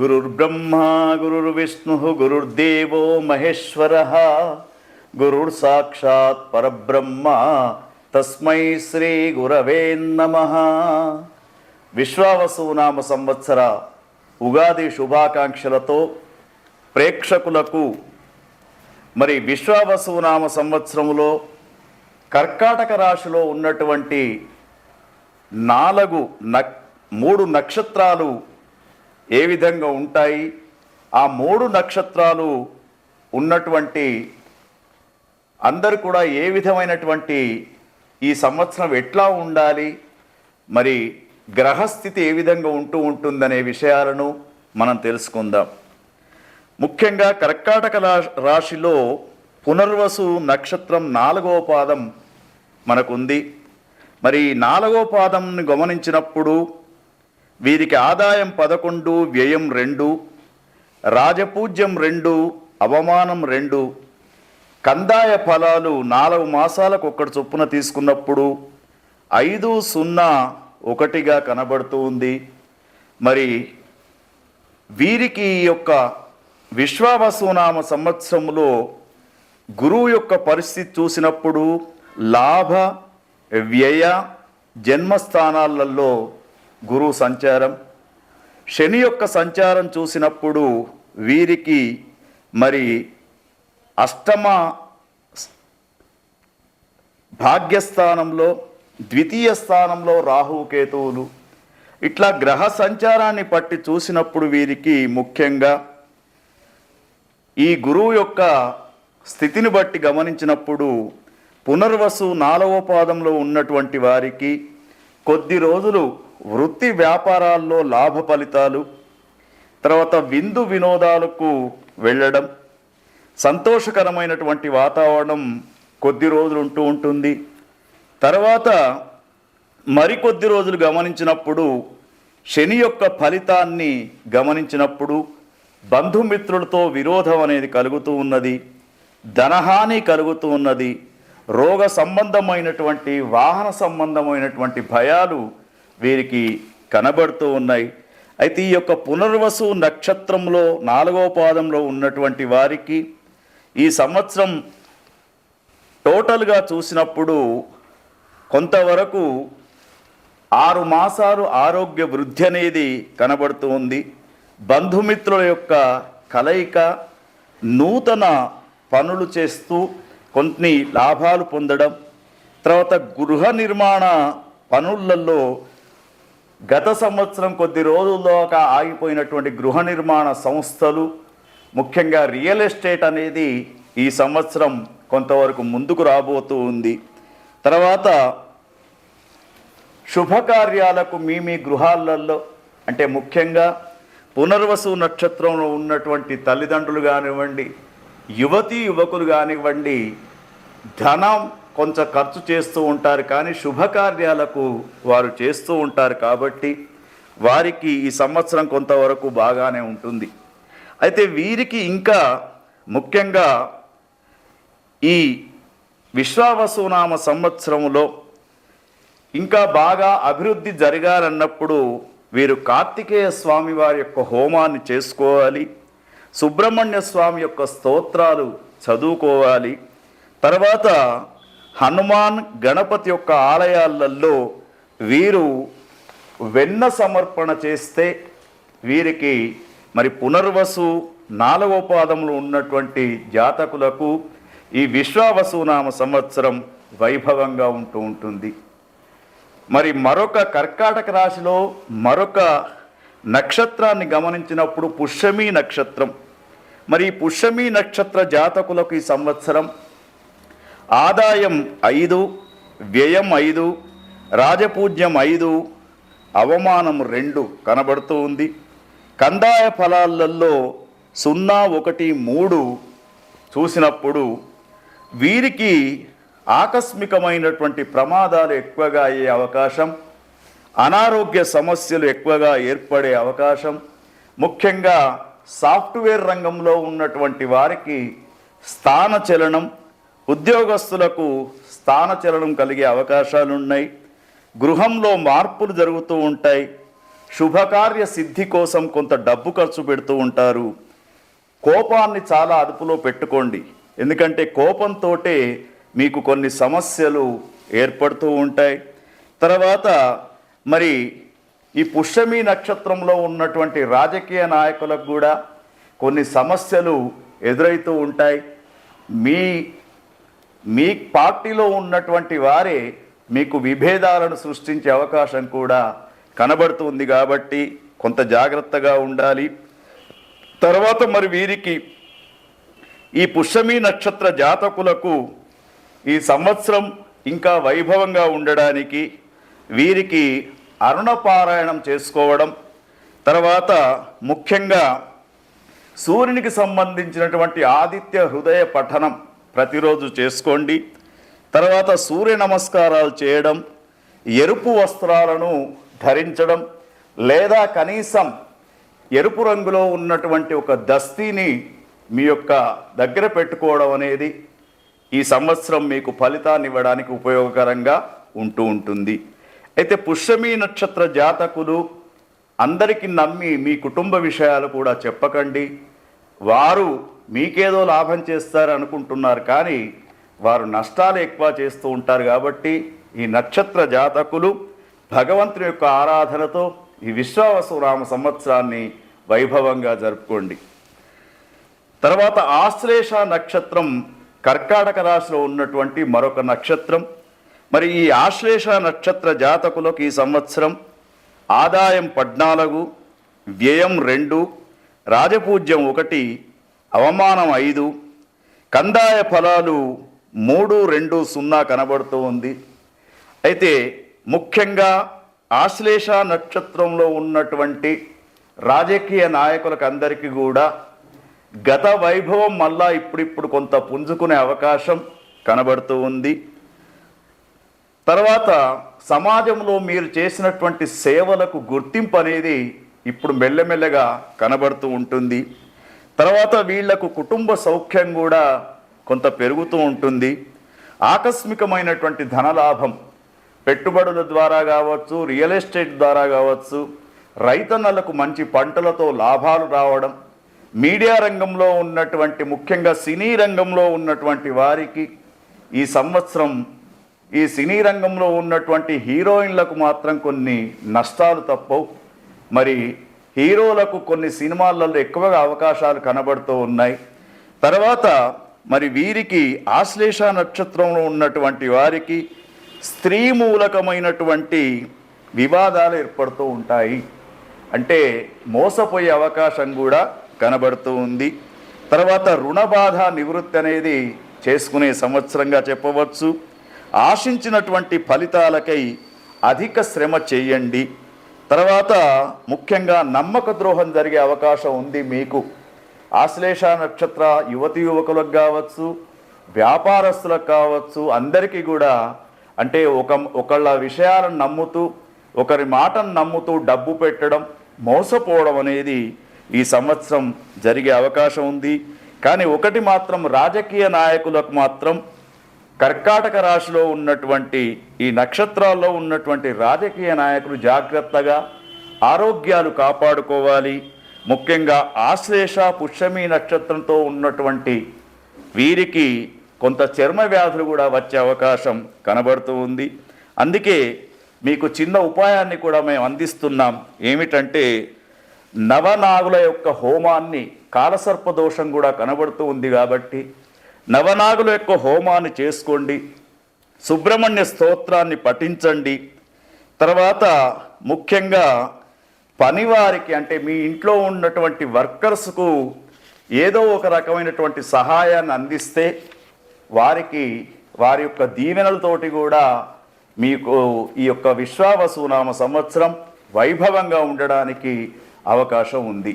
గురుర్బ్రహ్మా గురుర్విష్ణు గురుర్దేవో మహేశ్వర. గురుర్ సాక్షాత్ పరబ్రహ్మ తస్మై శ్రీ గురవే నమ. విశ్వావసునామ సంవత్సర ఉగాది శుభాకాంక్షలతో ప్రేక్షకులకు మరి విశ్వావసునామ సంవత్సరములో కర్కాటక రాశిలో ఉన్నటువంటి నాలుగు నక్ మూడు నక్షత్రాలు ఏ విధంగా ఉంటాయి? ఆ మూడు నక్షత్రాలు ఉన్నటువంటి అందరు కూడా ఏ విధమైనటువంటి ఈ సంవత్సరం ఎట్లా ఉండాలి? మరి గ్రహస్థితి ఏ విధంగా ఉంటూ ఉంటుందనే విషయాలను మనం తెలుసుకుందాం. ముఖ్యంగా కర్కాటక రా- రాశిలో పునర్వసు నక్షత్రం నాలుగవ పాదం మనకుంది. మరి నాలుగవ నాలుగో పాదంని గమనించినప్పుడు వీరికి ఆదాయం పదకొండు వ్యయం రెండు రాజపూజ్యం రెండు అవమానం రెండు. కందాయ ఫలాలు నాలుగు మాసాలకు ఒక్కటి చొప్పున తీసుకున్నప్పుడు ఐదు సున్నా ఒకటిగా కనబడుతూ ఉంది. మరి వీరికి ఈ యొక్క విశ్వావసునామ సంవత్సరంలో గురువు యొక్క పరిస్థితి చూసినప్పుడు లాభ వ్యయ జన్మస్థానాలలో గురువు సంచారం. శని యొక్క సంచారం చూసినప్పుడు వీరికి మరి అష్టమ భాగ్యస్థానంలో ద్వితీయ స్థానంలో రాహుకేతువులు ఇట్లా గ్రహ సంచారాన్ని పట్టి చూసినప్పుడు వీరికి ముఖ్యంగా ఈ గురువు యొక్క స్థితిని బట్టి గమనించినప్పుడు పునర్వసు నాలుగవ పాదంలో ఉన్నటువంటి వారికి కొద్ది రోజులు వృత్తి వ్యాపారాల్లో లాభ ఫలితాలు తర్వాత విందు వినోదాలకు వెళ్ళడం సంతోషకరమైనటువంటి వాతావరణం కొద్ది రోజులు ఉంటూ ఉంటుంది. తర్వాత మరికొద్ది రోజులు గమనించినప్పుడు శని యొక్క ఫలితాన్ని గమనించినప్పుడు బంధుమిత్రులతో విరోధం అనేది కలుగుతూ ఉన్నది ధనహాని కలుగుతూ ఉన్నది రోగ సంబంధమైనటువంటి వాహన సంబంధమైనటువంటి భయాలు వీరికి కనబడుతూ ఉన్నాయి. అయితే ఈ యొక్క పునర్వసు నక్షత్రంలో నాలుగో పాదంలో ఉన్నటువంటి వారికి ఈ సంవత్సరం టోటల్గా చూసినప్పుడు కొంతవరకు ఆరు మాసాలు ఆరోగ్య వృద్ధి అనేది కనబడుతూ ఉంది. బంధుమిత్రుల యొక్క కలయిక నూతన పనులు చేస్తూ కొన్ని లాభాలు పొందడం తర్వాత గృహ నిర్మాణ పనులలో గత సంవత్సరం కొద్ది రోజుల్లోగా ఆగిపోయినటువంటి గృహ నిర్మాణ సంస్థలు ముఖ్యంగా రియల్ ఎస్టేట్ అనేది ఈ సంవత్సరం కొంతవరకు ముందుకు రాబోతూ ఉంది. తర్వాత శుభకార్యాలకు మీ మీ గృహాలలో అంటే ముఖ్యంగా పునర్వసు నక్షత్రంలో ఉన్నటువంటి తల్లిదండ్రులు కానివ్వండి యువతీ యువకులు కానివ్వండి ధనం కొంచెం ఖర్చు చేస్తూ ఉంటారు కానీ శుభకార్యాలకు వారు చేస్తూ ఉంటారు కాబట్టి వారికి ఈ సంవత్సరం కొంతవరకు బాగానే ఉంటుంది. అయితే వీరికి ఇంకా ముఖ్యంగా ఈ విశ్వావసునామ సంవత్సరంలో ఇంకా బాగా అభివృద్ధి జరగాలన్నప్పుడు వీరు కార్తికేయ స్వామి వారి యొక్క హోమాన్ని చేసుకోవాలి. సుబ్రహ్మణ్య స్వామి యొక్క స్తోత్రాలు చదువుకోవాలి. తర్వాత హనుమాన్ గణపతి యొక్క ఆలయాలలో వీరు వెన్న సమర్పణ చేస్తే వీరికి మరి పునర్వసు నాలుగో పాదంలో ఉన్నటువంటి జాతకులకు ఈ విశ్వావసునామ సంవత్సరం వైభవంగా ఉంటూ ఉంటుంది. మరి మరొక కర్కాటక రాశిలో మరొక నక్షత్రాన్ని గమనించినప్పుడు పుష్యమి నక్షత్రం. మరి ఈ పుష్యమి నక్షత్ర జాతకులకు ఈ సంవత్సరం ఆదాయం ఐదు వ్యయం ఐదు రాజపూజ్యం ఐదు అవమానం రెండు కనబడుతూ ఉంది. కందాయ ఫలాలలో సున్నా ఒకటి మూడు చూసినప్పుడు వీరికి ఆకస్మికమైనటువంటి ప్రమాదాలు ఎక్కువగా అయ్యే అవకాశం అనారోగ్య సమస్యలు ఎక్కువగా ఏర్పడే అవకాశం ముఖ్యంగా సాఫ్ట్వేర్ రంగంలో ఉన్నటువంటి వారికి స్థానచలనం ఉద్యోగస్తులకు స్థానచలనం కలిగే అవకాశాలు ఉన్నాయి గృహంలో మార్పులు జరుగుతూ ఉంటాయి. శుభకార్య సిద్ధి కోసం కొంత డబ్బు ఖర్చు పెడుతూ ఉంటారు. కోపాన్ని చాలా అదుపులో పెట్టుకోండి. ఎందుకంటే కోపంతో మీకు కొన్ని సమస్యలు ఏర్పడుతూ ఉంటాయి. తర్వాత మరి ఈ పుష్యమి నక్షత్రంలో ఉన్నటువంటి రాజకీయ నాయకులకు కూడా కొన్ని సమస్యలు ఎదురవుతూ ఉంటాయి. మీ మీ పార్టీలో ఉన్నటువంటి వారే మీకు విభేదాలను సృష్టించే అవకాశం కూడా కనబడుతుంది కాబట్టి కొంత జాగ్రత్తగా ఉండాలి. తర్వాత మరి వీరికి ఈ పుష్యమి నక్షత్ర జాతకులకు ఈ సంవత్సరం ఇంకా వైభవంగా ఉండడానికి వీరికి అరుణపారాయణం చేసుకోవడం తర్వాత ముఖ్యంగా సూర్యునికి సంబంధించినటువంటి ఆదిత్య హృదయ పఠనం ప్రతిరోజు చేసుకోండి. తర్వాత సూర్య నమస్కారాలు చేయడం ఎరుపు వస్త్రాలను ధరించడం లేదా కనీసం ఎరుపు రంగులో ఉన్నటువంటి ఒక దస్తీని మీ యొక్క దగ్గర పెట్టుకోవడం అనేది ఈ సంవత్సరం మీకు ఫలితాన్ని ఇవ్వడానికి ఉపయోగకరంగా ఉంటూ ఉంటుంది. అయితే పుష్యమి నక్షత్ర జాతకులు అందరికీ నమ్మి మీ కుటుంబ విషయాలు కూడా చెప్పకండి. వారు మీకేదో లాభం చేస్తారు అనుకుంటున్నారు కానీ వారు నష్టాలు ఎక్కువ చేస్తూ ఉంటారు కాబట్టి ఈ నక్షత్ర జాతకులు భగవంతుని యొక్క ఆరాధనతో ఈ విశ్వావసురామ సంవత్సరాన్ని వైభవంగా జరుపుకోండి. తర్వాత ఆశ్లేష నక్షత్రం కర్కాటక రాశిలో ఉన్నటువంటి మరొక నక్షత్రం. మరి ఈ ఆశ్లేష నక్షత్ర జాతకులకు ఈ సంవత్సరం ఆదాయం పద్నాలుగు వ్యయం రెండు రాజపూజ్యం ఒకటి అవమానం ఐదు కందాయ ఫలాలు మూడు రెండు సున్నా కనబడుతూ ఉంది. అయితే ముఖ్యంగా ఆశ్లేష నక్షత్రంలో ఉన్నటువంటి రాజకీయ నాయకులకు అందరికీ కూడా గత వైభవం మళ్ళా ఇప్పుడిప్పుడు కొంత పుంజుకునే అవకాశం కనబడుతూ ఉంది. తర్వాత సమాజంలో మీరు చేసినటువంటి సేవలకు గుర్తింపు అనేది ఇప్పుడు మెల్లమెల్లగా కనబడుతూ ఉంటుంది. తర్వాత వీళ్ళకు కుటుంబ సౌఖ్యం కూడా కొంత పెరుగుతూ ఉంటుంది. ఆకస్మికమైనటువంటి ధనలాభం పెట్టుబడుల ద్వారా కావచ్చు రియల్ ఎస్టేట్ ద్వారా కావచ్చు రైతన్నలకు మంచి పంటలతో లాభాలు రావడం మీడియా రంగంలో ఉన్నటువంటి ముఖ్యంగా సినీ రంగంలో ఉన్నటువంటి వారికి ఈ సంవత్సరం ఈ సినీ రంగంలో ఉన్నటువంటి హీరోయిన్లకు మాత్రం కొన్ని నష్టాలు తప్పవు. మరి హీరోలకు కొన్ని సినిమాలలో ఎక్కువగా అవకాశాలు కనబడుతూ ఉన్నాయి. తర్వాత మరి వీరికి ఆశ్లేష నక్షత్రంలో ఉన్నటువంటి వారికి స్త్రీ మూలకమైనటువంటి వివాదాలు ఏర్పడుతూ ఉంటాయి. అంటే మోసపోయే అవకాశం కూడా కనబడుతూ ఉంది. తర్వాత రుణ బాధ నివృత్తి అనేది చేసుకునే సంవత్సరంగా చెప్పవచ్చు. ఆశించినటువంటి ఫలితాలకై అధిక శ్రమ చేయండి. తర్వాత ముఖ్యంగా నమ్మక ద్రోహం జరిగే అవకాశం ఉంది మీకు. ఆశ్లేష నక్షత్ర యువతి యువకులకు కావచ్చు వ్యాపారస్తులకు కావచ్చు అందరికీ కూడా అంటే ఒక ఒకళ్ళ విషయాలను నమ్ముతూ ఒకరి మాటను నమ్ముతూ డబ్బు పెట్టడం మోసపోవడం అనేది ఈ సంవత్సరం జరిగే అవకాశం ఉంది. కానీ ఒకటి మాత్రం రాజకీయ నాయకులకు మాత్రం కర్కాటక రాశిలో ఉన్నటువంటి ఈ నక్షత్రాల్లో ఉన్నటువంటి రాజకీయ నాయకులు జాగ్రత్తగా ఆరోగ్యాలు కాపాడుకోవాలి. ముఖ్యంగా ఆశ్లేష పుష్యమి నక్షత్రంతో ఉన్నటువంటి వీరికి కొంత చర్మ వ్యాధులు కూడా వచ్చే అవకాశం కనబడుతూ ఉంది. అందుకే మీకు చిన్న ఉపాయాన్ని కూడా మేము అందిస్తున్నాం. ఏమిటంటే నవనాగుల యొక్క హోమాన్ని కాలసర్ప దోషం కూడా కనబడుతూ ఉంది కాబట్టి నవనాగుల యొక్క హోమాన్ని చేసుకోండి. సుబ్రహ్మణ్య స్తోత్రాన్ని పఠించండి. తర్వాత ముఖ్యంగా పనివారికి అంటే మీ ఇంట్లో ఉన్నటువంటి వర్కర్స్కు ఏదో ఒక రకమైనటువంటి సహాయాన్ని అందిస్తే వారికి వారి యొక్క దీవెనలతోటి కూడా మీకు ఈ యొక్క విశ్వావసునామ సంవత్సరం వైభవంగా ఉండడానికి అవకాశం ఉంది.